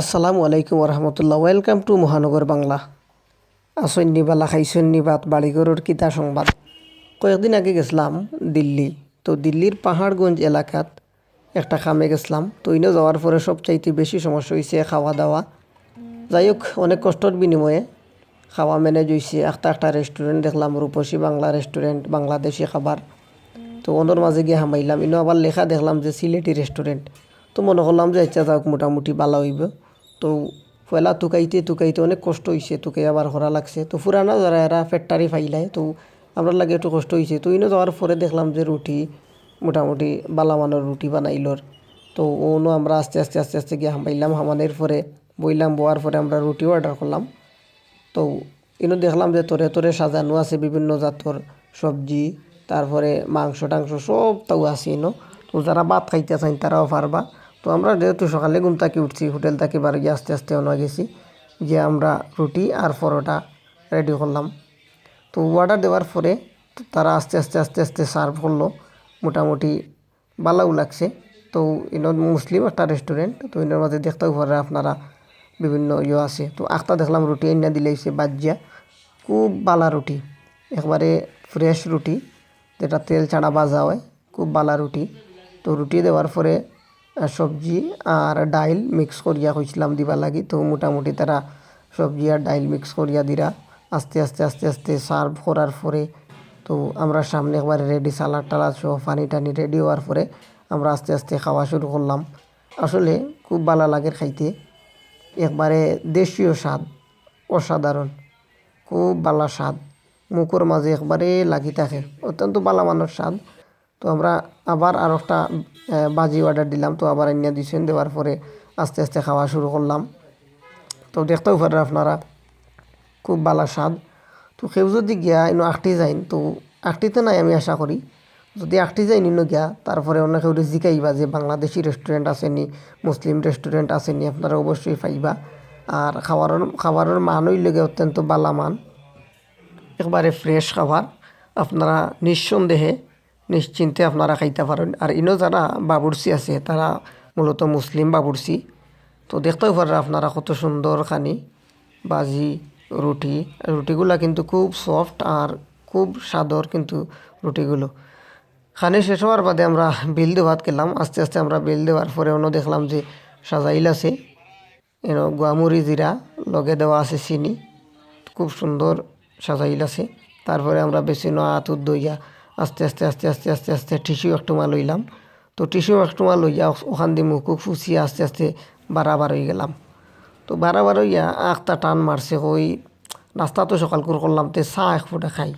আসসালামু আলাইকুম রহমতুল্লাহ welcome to মহানগর বাংলা। আসন্নি বালা খাইসন্নি বাত কিতা সংবাদ। কয়েকদিন আগে গেছিলাম দিল্লি। তো দিল্লির পাহাড়গঞ্জ এলাকাত একটা খামে গেছিলাম। তো ইনে যাওয়ার পরে সবচাইতে বেশি সমস্যা হয়েছে খাওয়া দাওয়া যাই হোক অনেক কষ্টর বিনিময়ে খাওয়া ম্যানেজ হয়েছে একটা একটা রেস্টুরেন্ট দেখলাম, রূপসী বাংলা রেস্টুরেন্ট বাংলাদেশি খাবার। তো ওনার মাঝে গিয়ে হামাইলাম। ইনো আবার লেখা দেখলাম যে সিলেটি রেস্টুরেন্ট তো মনে করলাম যে ইচ্ছা যাক, মোটামুটি ভালো হইব। তো পয়লা তুকাইতে তুকাইতে অনেক কষ্ট হয়েছে তুকাই আবার করা লাগছে। তো ফুরানা যারা এরা ফ্যাক্টারি ফাইলায়, তো আমরা লাগে একটু কষ্ট হয়েছে তো ইনো যাওয়ার পরে দেখলাম যে রুটি, মোটামুটি বালামানোর রুটি বানাইলর। তো ওনো আমরা আস্তে আস্তে আস্তে আস্তে গিয়ে হামাইলাম। হামানের পরে বইলাম, বোয়ার পরে আমরা রুটি অর্ডার করলাম। তো ইনো দেখলাম যে তোরে তোরে সাজানো আছে বিভিন্ন জাতর সবজি, তারপরে মাংস, টাংস সব তাও আছে ইনো। তো যারা ভাত খাইতে চান তারাও পারবা। তো আমরা যেহেতু সকালে ঘুম থেকে উঠছি, হোটেল থেকে বাড়ি গিয়ে আস্তে আস্তে অন্য গেছি যে আমরা রুটি আর পরোটা রেডি করলাম। তো অর্ডার দেওয়ার পরে তারা আস্তে আস্তে আস্তে আস্তে সার্ভ করল। মোটামুটি ভালোও লাগছে। তো ইনো মুসলিম একটা রেস্টুরেন্ট তো ইনোর মাঝে দেখতেও পারে আপনারা বিভিন্ন ইয়ে আছে। তো আখটা দেখলাম রুটি এনে দিলেইছে বাজিয়া। খুব বালা রুটি, একবারে ফ্রেশ রুটি, যেটা তেল ছাড়া ভাজা হয়, খুব বালা রুটি। তো রুটি দেওয়ার পরে সবজি আর ডাইল মিক্স করিয়া কইছিলাম দিবা লাগি। তো মোটামুটি তারা সবজি আর ডাইল মিক্স করিয়া দিরা। আস্তে আস্তে আস্তে আস্তে সার্ভ করার পরে তো আমরা সামনে একবারে রেডি সালাড টালাদ সহ পানি টানি রেডি হওয়ার পরে আমরা আস্তে আস্তে খাওয়া শুরু করলাম। আসলে খুব ভালো লাগে খাইতে। একবারে দেশীয় স্বাদ, অসাধারণ, খুব বালা স্বাদ। মুখর মাঝে একবারে লাগি থাকে। অত্যন্ত বালা মানুষ স্বাদ। তো আমরা আবার আর একটা বাজি অর্ডার দিলাম। তো আবার এনে দিয়েছেন দেওয়ার পরে আস্তে আস্তে খাওয়া শুরু করলাম। তো দেখতেও পারেন আপনারা, খুব বালা স্বাদ। তো কেউ যদি গিয়া ইনো আখটি যাইন, তো আখটিতে নাই আমি আশা করি। যদি আখটি যাই নিনো গিয়া, তারপরে অন্য কেউ জিকাইবা যে বাংলাদেশি রেস্টুরেন্ট আসেনি মুসলিম রেস্টুরেন্ট আসেনি আপনারা অবশ্যই পাইবা। আর খাবারের খাবারের মান হইলে অত্যন্ত বালা মান। একবারে ফ্রেশ খাবার। আপনারা নিঃসন্দেহে নিশ্চিন্তে আপনারা খাইতে পারেন। আর ইনো যারা বাবুরসি আছে, তারা মূলত মুসলিম বাবুরসি তো দেখতেও পারেন আপনারা কত সুন্দর খানি বাজি, রুটি। রুটিগুলা কিন্তু খুব সফট আর খুব স্বাদর কিন্তু রুটিগুলো। খানি শেষ হওয়ার বাদে আমরা বিল দেওয়াত খেলাম। আস্তে আস্তে আমরা বিল দেওয়ার পরে অন্য দেখলাম যে সাজাইল আছে। এনো গোয়ামুড়ি জিরা, লগে দেওয়া আছে চিনি। খুব সুন্দর সাজাইল আছে। তারপরে আমরা বেশি ন আতুর দইয়া। আস্তে আস্তে আস্তে আস্তে আস্তে আস্তে টিস্যু একটুমা লইলাম। তো টিস্যু একটুমা লইয়া ওখান দিয়ে মুখ ফুসিয়ে আস্তে আস্তে বারাবার হয়ে গেলাম। তো বারাবার হইয়া আখটা টান মারছে ওই নাস্তা তো সকাল করে করলাম, তে চা এক ফুটা খাই।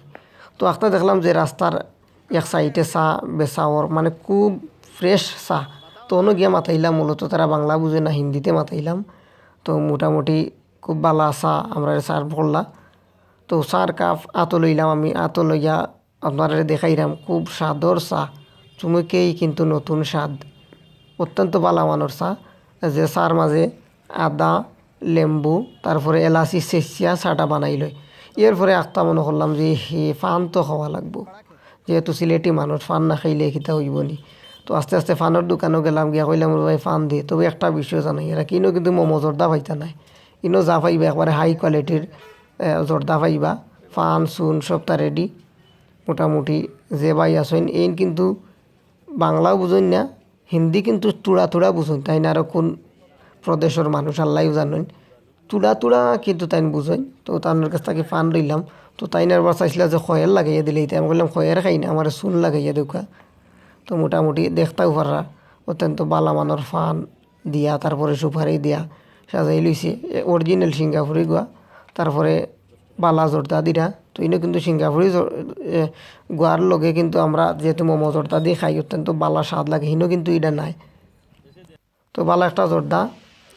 তো আখটা দেখলাম যে রাস্তার এক সাইডে চা বেচাওর মানে খুব ফ্রেশ চা। তো অন্য গিয়া মাথাইলাম, মূলত তারা বাংলা বুঝে না, হিন্দিতে মাথাইলাম। তো মোটামুটি খুব ভালো চা আমরা সার্ভ করলা তো চার কাপ আতো লইলাম আমি আতো লইয়া আপনারা দেখাইলাম খুব স্বাদর চা। চুমুকেই কিন্তু নতুন স্বাদ। অত্যন্ত ভালো চা, যে চার মাঝে আদা, লেম্বু, তারপরে এলাচি, চেঁচিয়া চাটা বানাই লয়। এর পরে আখটা মনে করলাম যে, হে, ফান তো খাওয়া লাগবো। যেহেতু সিলেটি মানুষ, ফান না খাইলে খিতা হইব নি। তো আস্তে আস্তে ফানের দোকানেও গেলাম, গিয়া কইলাম "ওরে ভাই ফান দে। তবে একটা বিষয় জানাই, এরা কিনো কিন্তু মোমো জর্দা পাইতা নাই। ইনো যা পাইবা, একবারে হাই কোয়ালিটির জর্দা পাইবা। ফান, চুন সবটা রেডি মোটামুটি যে ভাই আসেন এইন কিন্তু বাংলাও বুঝেন না, হিন্দি কিন্তু তুড়া তুড়া বুঝুন, তাই না? আরও কোন প্রদেশের মানুষ আল্লাহও জানেন। তুড়া তুড়া কিন্তু তাই বুঝেন। তো তার কাছ থেকে ফান লইলাম। তো তাই না, আবার চাইছিল যে খয়ের লাগাইয়া দিলে আমি বললাম খয়ের খাই না, আমার চুন লাগাইয়া দেখা তো মোটামুটি দেখতেও পারা, অত্যন্ত বালা মানের ফান দিয়া, তারপরে সুপারি দিয়া সাজাই লইছে। অরিজিনাল সিঙ্গাপুরি গোয়া, তারপরে বালা জর্দা দিরা। তো ইনো কিন্তু সিঙ্গাপুরি গোয়ার লগে কিন্তু আমরা যেহেতু মোমো জর্দা দিয়ে খাই অত্যন্ত বালা স্বাদ লাগে হিনো কিন্তু এটা নাই। তো বালা একটা জর্দা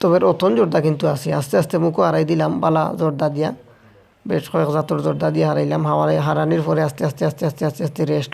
তবে অথন জর্দা কিন্তু আছে। আস্তে আস্তে মুখও হারাই দিলাম বালা জর্দা দিয়া। বেশ কয়েক জাতর জর্দা দিয়ে হারাইলাম হাওয়ারে হারানির পরে আস্তে আস্তে আস্তে আস্তে আস্তে আস্তে রেস্ট